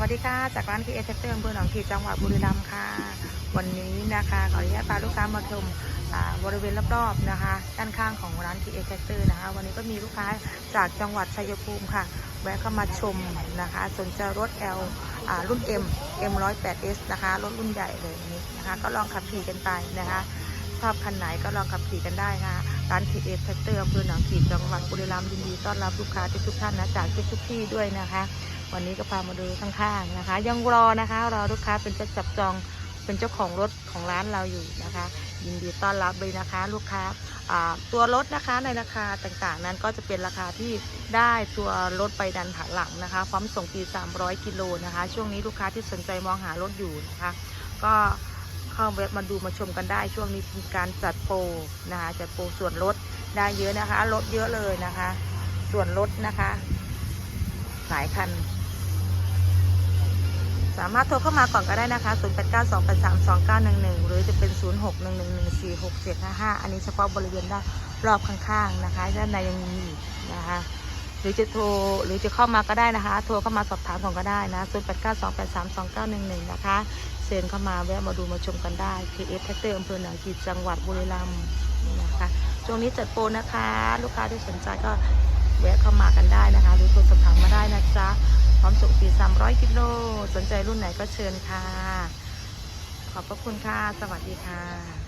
วัสดีค่ะ จากร้านคีเอเทเตอร์อำเภอหนองขีจังหวัดบุรีรัมย์ค่ะ วันนี้นะคะขออนุญาตพาลูกค้ามาชมบริเวณรอบๆนะคะ ด้านข้างของร้านคีเอเทเตอร์นะคะ วันนี้ก็มีลูกค้าจากจังหวัดชัยภูมิค่ะ แวะเข้ามาชมนะคะสนใจรถ L อ่ารุ่น M M 1 0 8 S นะคะ รถรุ่นใหญ่เลยนี้นะคะ ก็ลองขับขี่กันไปนะคะ ชอบคันไหนก็ลองขับขี่กันได้นะคะร้านคีเอเทเตอร์อำเภอหนองขีดจังหวัดบุรีรัมย์ยินดีต้อนรับลูกค้าทุกท่านนะจากทุกที่ด้วยนะคะ วันนี้ก็พามาดูข้างๆนะคะ ยังรอนะคะรอลูกค้าเป็นเจ้าจับจองเป็นเจ้าของรถของร้านเราอยู่นะคะ ยินดีต้อนรับเลยนะคะ ลูกค้าตัวรถนะคะในราคาต่างๆ นั้นก็จะเป็นราคาที่ได้ตัวรถไปดันฐานหลังนะคะ พร้อมส่งฟรี300 กิโลนะคะ ช่วงนี้ลูกค้าที่สนใจมองหารถอยู่นะคะ ก็ เข้าเว็บมาดูมาชมกันได้ ช่วงนี้มีการจัดโปรนะคะจัดโปรส่วนลดได้เยอะนะคะลดเยอะเลยนะคะ ส่วนลดนะคะหลายคัน สามารถโทรเข้ามาก่อนก็ได้นะคะ 0892832911 หรือจะเป็น 0611146755 อันนี้เฉพาะบริเวณด้านรอบข้างๆนะคะด้านในยังมีนะคะ รือจะโทรหรือจะเข้ามาก็ได้นะคะ โทรเข้ามาสอบถามก่อนก็ได้นะ0892832911นะคะเซ็นเข้ามาแวะมาดูมาชมกันได้ KF แท็กเตอร์อำเภอหนองกีจังหวัดบุรีรัมย์นะคะช่วงนี้จัดโปรนะคะ ลูกค้าที่สนใจก็แวะเข้ามากันได้นะคะ หรือโทรสอบถามมาได้นะจ๊ะพร้อมส่งฟรี300 กิโล สนใจรุ่นไหนก็เชิญค่ะ ขอบพระคุณค่ะ สวัสดีค่ะ